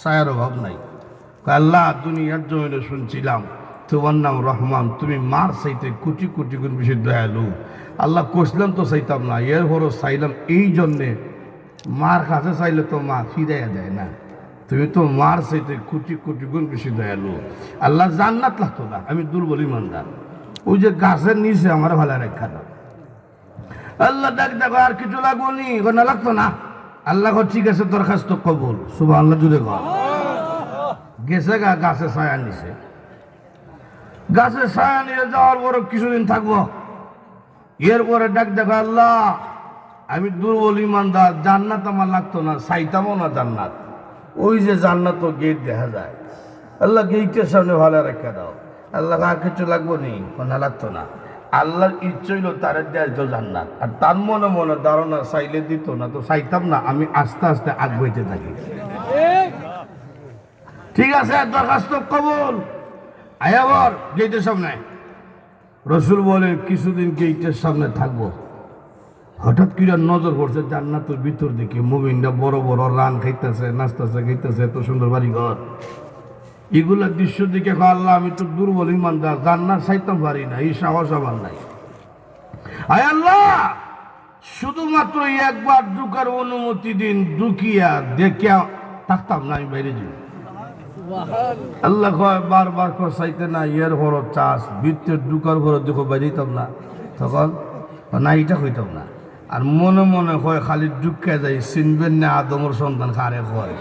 ছায়ার অভাব নাই। আল্লাহ, দুনিয়ার জমিনে শুনছিলাম, তোমার নাম রহমান, তুমি মার চাইতে কোটি কোটি গুণ বেশি দয়ালু। আল্লাহ কষলাম তো চাইতাম না এর হরো চাইলাম, এই জন্যে মার কাছে চাইলে তো মা ফিরাইয়া দেয় না। তুমি তো মার চাইতে কোটি কোটি গুণ বেশি দয়ালু। আল্লাহ জান্নাত লাগতো না আমি দুর্বল ইমানদার। ওই যে গাছের নিচে আমার ভালো রেখা দাও। আল্লাহ ডাক দেখো আর কিছু লাগবো না লাগতো না। আল্লাহ ঠিক আছে, দরখাস্ত কবুল। শুভ আল্লাহ জুড়ে কর গেছে গা, গাছে ছায়া নিছে। গাছে ছায়া নিয়ে যাওয়ার পরে কিছুদিন থাকব। এরপরে ডাক দেখো, আল্লাহ, আমি দুর্বল ইমানদার, জান্নাত আমার লাগতো না, চাইতামও না জান্নাত। ওই যে জান্নাত গেট দেখা যায়। আল্লাহ, গেটের সামনে ভালো রেখে দাও। আল্লাহ, আর কিছু লাগবো নি? না লাগতো না। আল্লাহর ইচ্ছে হইল তার দেয় জান্নাত। আর তার মনে মনে ধারণা চাইলে দিত না, তো চাইতাম না, আমি আস্তে আস্তে আগ বইতে থাকি। ঠিক আছে দরখাস্ত কবুল। আয়াবর গেটের সামনে। রসুল বলেন, কিছুদিন গেটের সামনে থাকব। হঠাৎ করে নজর পড়ছে জান্নাতের ভিতর দিকে। মুমিনটা বড় বড় রান খাইতেছে, নাচতেছে খাইতেছে এত সুন্দর বাড়ি ঘর এগুলা দৃশ্য দিকে কয়, আল্লাহ আমি তো দুর্বল ইমানদার জান্নাত চাইতাম পারি না এই সাহস আমার নাই। আয় আল্লাহ শুধুমাত্র একবার ঢুকার অনুমতি দিন ঢুকিয়া দেখিয়া থাকতাম না আমি বাইরে যাই। আল্লাহ কয় বারবার কয় চাইতে না ইয়ের বড় চাষ বৃত্তের ঢুকার ঘরে দেখো বাইরেতাম না। তখন না এটা হইতাম না। আর মনে মনে হয় খালি ঢুকে যাই চিনবেন না আদমর সন্তান খারে হয়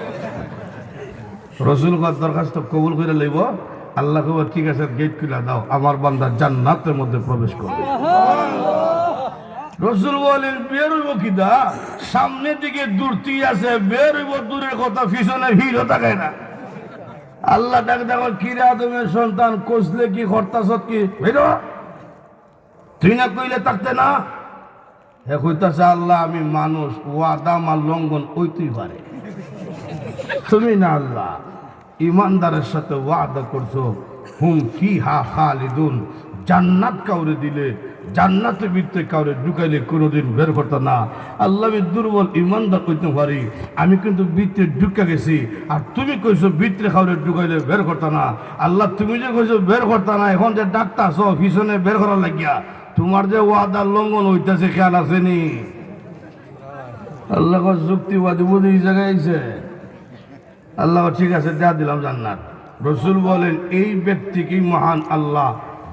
রসুল দরখাস্ত কবুল করে লইব। আল্লাহ কব ঠিক আছে গেট খুলে দাও, আমার বান্দা জান্নাতের মধ্যে প্রবেশ করবে। রসুল বলেন, বের হইব কিদা সামনের দিকে দূরতি আছে, বের হইব দূরের কথা, পিছনে ভিড়ও থাকে না। আল্লাহ ডাক দেখো কিরে আদমের সন্তান কষলে কি হরতাস কি? বেরো তুই না কইলে থাকতে না? হে কইতাছে আল্লাহ, আমি মানুষ, ওয়াদা আমার লঙ্ঘন ওইতেই পারে। তুমি না আল্লাহ, ইমানদারের সাথে ওয়াদা করছ। হুম ফি হা খালিদুন। জান্নাত কাউরে দিলে, জান্নাতে ভিতরে কাউরে ঢুকাইলে কোনোদিন বের করতো না। আল্লাহ আমি দুর্বল ইমানদার করতে পারি, আমি কিন্তু বৃত্তে ঢুকে গেছি। আর তুমি কইছো বৃত্তে কাউরে ঢুকাইলে বের করতো না। আল্লাহ, তুমি যে কইছো বের করতো না, এখন যে ডাক্তার আছো, পিছনে বের করা লাগিয়া, তোমার যে ওয়াদার লঙ্ঘন হইতেছে, খেয়াল আছে নি? আল্লাহ যুক্তিবাদী বুঝি জায়গায় আল্লাহ ঠিক আছে যা দিলাম জান্নাত রসুল বলেন এই ব্যক্তিকেই মহান আল্লাহ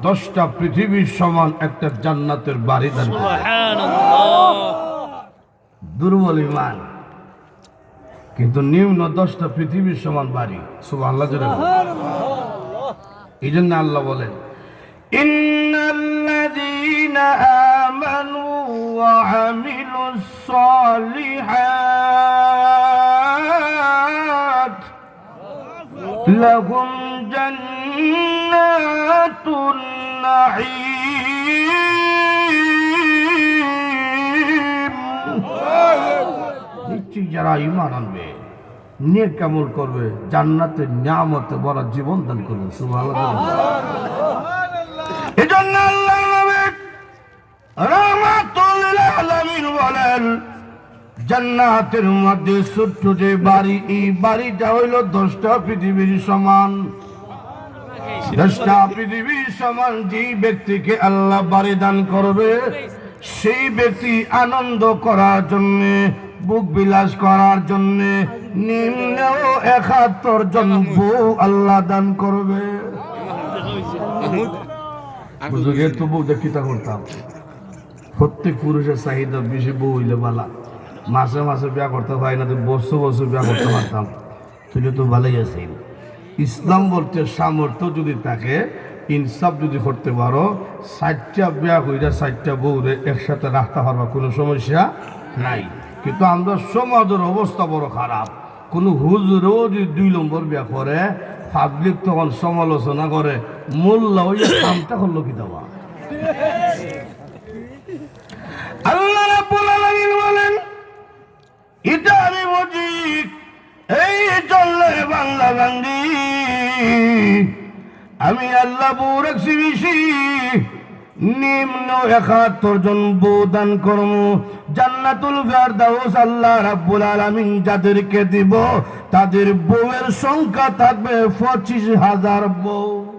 দশটা পৃথিবীর সমান একটা জান্নাতের বাড়ি দান করবেন। سبحان الله দুর্বল ইমান কিন্তু নিম্ন দশটা পৃথিবীর সমান বাড়ি সব আল্লাহ জোরে বলেন। এই জন্য আল্লাহ বলেন ইন্নাল্লাযীনা আমানু ওয়া আমিলুস لهم جنات النعيم নিশ্চয়ই যারা ইমান আনবে নেক কামল করবে জান্নাতের নিয়ামতে বড় জীবন দান করবে সুবহানাল্লাহ এজন্য আল্লাহ নবী রাহমাতুল লিল আলামিন বলেন জান্নাতের মধ্যে ছোট্ট যে বাড়ি, এই বাড়িটা হইল দশটা পৃথিবীর সমান। দশটা পৃথিবীর সমান ব্যক্তিকে আল্লাহ বাড়ি দান করবে, সেই ব্যক্তি আনন্দ করার জন্য, বুক বিলাস করার জন্য নিম্ন একাত্তর জন বউ আল্লাহ দান করবে। বুঝলে তো বউ করতাম? প্রত্যেক পুরুষের চাহিদা বেশি বউ হইলে বালা। মাসে মাসে বিয়া করতে হয় না, তো বছর বছর বিয়া করতে পারতাম। তুই তো ভালোই আছেন ইসলাম বলতে সামর্থ্য যদি থাকে, ইনসাফ যদি করতে পারো ষাটটা বিয়া কইরা ষাটটা বউরে একসাথে রাখতে পারবা, কোনো সমস্যা নাই। কিন্তু আমরা সমাজের অবস্থা বড় খারাপ। কোনো হুজুরও যদি দুই নম্বর বিয়া করে পাবলিক তখন সমালোচনা করে, মোল্লা ওই কামটা করল কি দেওয়া আল্লাহ রাব্বুল আলামিন বলেন এটা আমি বুঝি এই চললে বাংলা বান্দি আমি আল্লাহ বউ রাখছি বেশি নিম্ন একাত্তর জন বোদান করম জান্নাতুল ফেরদাউস আল্লাহ রাব্বুল আলামিন যাদেরকে দিব, তাদের বউয়ের সংখ্যা থাকবে পঁচিশ হাজার বউ।